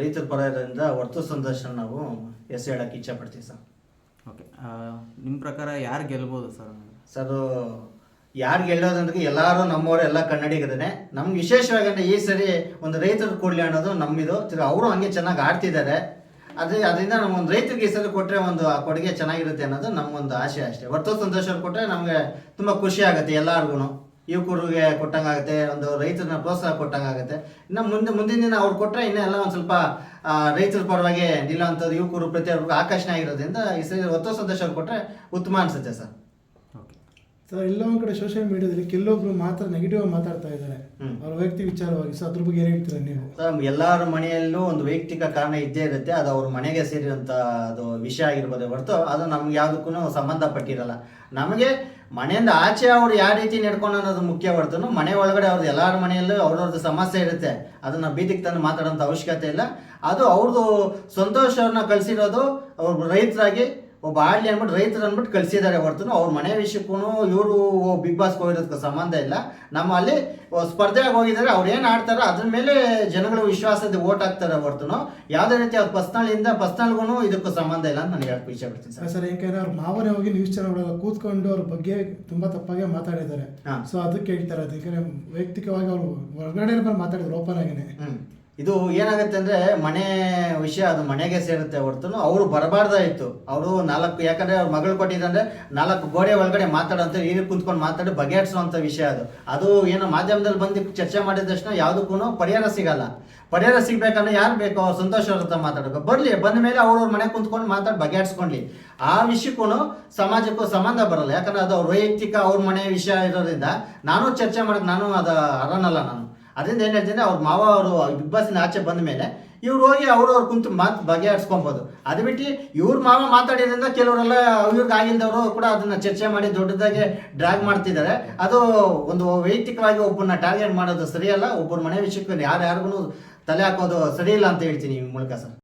ರೈತರ ಪರ ಇರೋದ್ರಿಂದ ಹೊರ್ತು ಸಂದರ್ಶನ ನಾವು ಎಸ್ ಹೇಳಕ್ಕೆ ಇಚ್ಛೆ ಪಡ್ತೀವಿ ಸರ್. ಓಕೆ ನಿಮ್ಮ ಪ್ರಕಾರ ಯಾರು ಗೆಲ್ಬೋದು ಸರ್? ಸರ್ ಯಾರು ಗೆಲ್ಲೋದಂದ್ರೆ ಎಲ್ಲರೂ ನಮ್ಮವರು ಎಲ್ಲ ಕನ್ನಡಿಗರೇ ನಮ್ಗೆ ವಿಶೇಷವಾಗಿ ಅಂದ್ರೆ ಈ ಸರಿ ಒಂದು ರೈತರು ಕೊಡ್ಲಿ ಅನ್ನೋದು ನಮ್ಮಿದು. ತಿರ್ಗಿ ಅವರು ಹಂಗೆ ಚೆನ್ನಾಗಿ ಆಡ್ತಿದ್ದಾರೆ. ಅದೇ ಅದರಿಂದ ನಮ್ಮೊಂದು ರೈತರಿಗೆ ಈ ಸರಿ ಕೊಟ್ಟರೆ ಒಂದು ಆ ಕೊಡುಗೆ ಚೆನ್ನಾಗಿರುತ್ತೆ ಅನ್ನೋದು ನಮ್ಮೊಂದು ಆಸೆ ಅಷ್ಟೇ. ಹೊರ್ತು ಸಂತೋಷ ಕೊಟ್ಟರೆ ನಮಗೆ ತುಂಬ ಖುಷಿ ಆಗುತ್ತೆ ಎಲ್ಲಾರ್ಗು ಯುವಕರಿಗೆ ಕೊಟ್ಟಂಗಾಗುತ್ತೆ, ಒಂದು ರೈತರನ್ನ ಪ್ರೋತ್ಸಾಹ ಕೊಟ್ಟಂಗಾಗುತ್ತೆ. ಇನ್ನು ಮುಂದೆ, ಮುಂದಿನ ದಿನ ಅವ್ರು ಕೊಟ್ಟರೆ ಇನ್ನೂ ಎಲ್ಲ ಒಂದು ಸ್ವಲ್ಪ ರೈತರ ಪರವಾಗಿ ನಿಲ್ಲುವಂಥದ್ದು ಯುವಕರು ಪ್ರತಿಯೊಬ್ಬರಿಗೂ ಆಕರ್ಷಣೆ ಆಗಿರೋದ್ರಿಂದ ಈ ಸರಿ ಹೊತ್ತು ಸಂತೋಷ ಕೊಟ್ಟರೆ ಉತ್ತಮ ಅನಿಸುತ್ತೆ ಸರ್. ಸರ್ ಎಲ್ಲ ಒಂದು ಕಡೆ ಸೋಷಿಯಲ್ ಮೀಡಿಯಾದಲ್ಲಿ ಕೆಲವೊಬ್ರು ಮಾತ್ರ ನೆಗೆಟಿವ್ ಆಗಿ ಮಾತಾಡ್ತಾ ಇದ್ದಾರೆ. ಅವ್ರ ವೈಯಕ್ತಿಕ ವಿಚಾರವಾಗಿ. ಸೊ ಅದ್ರ ಬಗ್ಗೆ ಏನು ಹೇಳ್ತೀರಾ ನೀವು? ಸರ್, ಎಲ್ಲರ ಮನೆಯಲ್ಲೂ ಒಂದು ವೈಯಕ್ತಿಕ ಕಾರಣ ಇದ್ದೇ ಇರುತ್ತೆ. ಅದು ಅವ್ರ ಮನೆಗೆ ಸೇರಿದಂಥ ಅದು ವಿಷಯ ಆಗಿರ್ಬೋದು ಹೊರತು ಅದು ನಮ್ಗೆ ಯಾವುದಕ್ಕೂ ಸಂಬಂಧಪಟ್ಟಿರಲ್ಲ. ನಮಗೆ ಮನೆಯಿಂದ ಆಚೆ ಅವ್ರು ಯಾವ ರೀತಿ ನಡ್ಕೊಂಡು ಅನ್ನೋದು ಮುಖ್ಯ ಹೊರತು ಮನೆ ಒಳಗಡೆ ಅವ್ರದ್ದು ಎಲ್ಲರ ಮನೆಯಲ್ಲೂ ಅವ್ರವ್ರದ್ದು ಸಮಸ್ಯೆ ಇರುತ್ತೆ. ಅದನ್ನ ಬೀದಿಗೆ ತಂದು ಮಾತಾಡೋಂಥ ಅವಶ್ಯಕತೆ ಇಲ್ಲ. ಅದು ಅವ್ರದ್ದು ಸಂತೋಷವನ್ನು ಕಳಿಸಿರೋದು ಅವ್ರ ರೈತರಾಗಿ ಒಬ್ಬ ಆಡ್ಲಿ ಅಂದ್ಬಿಟ್ಟು ರೈತರು ಅಂದ್ಬಿಟ್ಟು ಕಳಿಸಿದ್ದಾರೆ ಹೊರತು ಅವ್ರ ಮನೆ ವಿಷಯಕ್ಕೂ ಇವರು ಬಿಗ್ ಬಾಸ್ಗೆ ಹೋಗಿರೋದಕ್ಕೆ ಸಂಬಂಧ ಇಲ್ಲ. ನಮ್ಮ ಅಲ್ಲಿ ಸ್ಪರ್ಧೆಯಾಗಿ ಹೋಗಿದ್ದಾರೆ ಅವ್ರು ಏನು ಆಡ್ತಾರೋ ಅದ್ರ ಮೇಲೆ ಜನಗಳು ವಿಶ್ವಾಸದ ಓಟ್ ಹಾಕ್ತಾರೆ ಹೊರತು ಯಾವುದೇ ರೀತಿ ಅವ್ರ ಪರ್ಸ್ನಲಿಂದ ಪರ್ಸ್ನಲ್ಗೂ ಇದಕ್ಕೂ ಸಂಬಂಧ ಇಲ್ಲ ಅಂತ ನಾನು ಹೇಳಕ್ಕೆ ಇಷ್ಟ ಪಡ್ತೀನಿ ಸರ್ ಸರ್ ಯಾಕಂದ್ರೆ ಅವ್ರ ಮಾವನೇ ಹೋಗಿ ನ್ಯೂಸ್ ಚಾನಲ್ ಕೂತ್ಕೊಂಡು ಅವ್ರ ಬಗ್ಗೆ ತುಂಬಾ ತಪ್ಪಾಗಿ ಮಾತಾಡಿದ್ದಾರೆ. ಹಾ. ಸೊ ಅದಕ್ಕೆ ಹೇಳ್ತಾರೆ ಅದಕ್ಕೆ ವೈಯಕ್ತಿಕವಾಗಿ ಅವರು ಹೊರಗಡೆ ಬಂದು ಮಾತಾಡಿದ್ರು ಓಪನ್ ಆಗಿನೇ. ಇದು ಏನಾಗುತ್ತೆ ಅಂದ್ರೆ ಮನೆ ವಿಷಯ ಅದು ಮನೆಗೆ ಸೇರುತ್ತೆ ಹೊರತು ಅವರು ಬರಬಾರ್ದಾಯಿತು. ಅವರು ನಾಲ್ಕು ಯಾಕಂದ್ರೆ ಅವ್ರ ಮಗಳು ಕೊಟ್ಟಿದ್ದಂದ್ರೆ ನಾಲ್ಕು ಗೋಡೆ ಒಳಗಡೆ ಮಾತಾಡೋ ಅಂತ ಏನು ಕುಂತ್ಕೊಂಡು ಮಾತಾಡಿ ಬಗೆಹರಿಸುವಂಥ ವಿಷಯ ಅದು. ಅದು ಏನೋ ಮಾಧ್ಯಮದಲ್ಲಿ ಬಂದು ಚರ್ಚೆ ಮಾಡಿದ ತಕ್ಷಣ ಯಾವುದಕ್ಕೂ ಪರಿಹಾರ ಸಿಗಲ್ಲ. ಪರಿಹಾರ ಸಿಗಬೇಕಂದ್ರೆ ಯಾರು ಬೇಕೋ ಅವ್ರು ಸಂತೋಷ ಅವ್ರ ಹತ್ರ ಮಾತಾಡಬೇಕು. ಬರ್ಲಿ, ಬಂದ ಮೇಲೆ ಅವ್ರವ್ರ ಮನೆ ಕುಂತ್ಕೊಂಡು ಮಾತಾಡಿ ಬಗೆಹರಿಸ್ಕೊಂಡ್ಲಿ. ಆ ವಿಷಯಕ್ಕೂ ಸಮಾಜಕ್ಕೂ ಸಂಬಂಧ ಬರಲ್ಲ. ಯಾಕಂದ್ರೆ ಅದು ಅವ್ರ ವೈಯಕ್ತಿಕ ಅವ್ರ ಮನೆ ವಿಷಯ ಇರೋದ್ರಿಂದ ನಾನು ಚರ್ಚೆ ಮಾಡಕ್ ನಾನು ಅದು ಅರನಲ್ಲ ನಾನು. ಅದರಿಂದ ಏನ್ ಹೇಳ್ತೀನಿ ಅವ್ರ ಮಾವ ಅವರು ಬಿಗ್ ಬಾಸ್ನ ಆಚೆ ಬಂದ ಮೇಲೆ ಇವ್ರು ಹೋಗಿ ಅವ್ರವ್ರು ಕುಂತು ಮಾತು ಬಗೆಹರಿಸ್ಕೊಬೋದು. ಅದು ಬಿಟ್ಟು ಇವ್ರ ಮಾವ ಮಾತಾಡಿದ್ರಿಂದ ಕೆಲವರೆಲ್ಲ ಇವ್ರಿಗೆ ಆಗಿಂದವರು ಕೂಡ ಅದನ್ನ ಚರ್ಚೆ ಮಾಡಿ ದೊಡ್ಡದಾಗಿ ಡ್ರ್ಯಾಗ್ ಮಾಡ್ತಿದ್ದಾರೆ. ಅದು ಒಂದು ವೈಯಕ್ತಿಕವಾಗಿ ಒಬ್ಬರನ್ನ ಟಾರ್ಗೆಟ್ ಮಾಡೋದು ಸರಿಯಲ್ಲ, ಒಬ್ಬರ ಮನೆ ವಿಷಯಕ್ಕೆ ಯಾರ್ಯಾರಿಗೂ ತಲೆ ಹಾಕೋದು ಸರಿಯಿಲ್ಲ ಅಂತ ಹೇಳ್ತೀನಿ ಈ ಮೂಲಕ ಸರ್.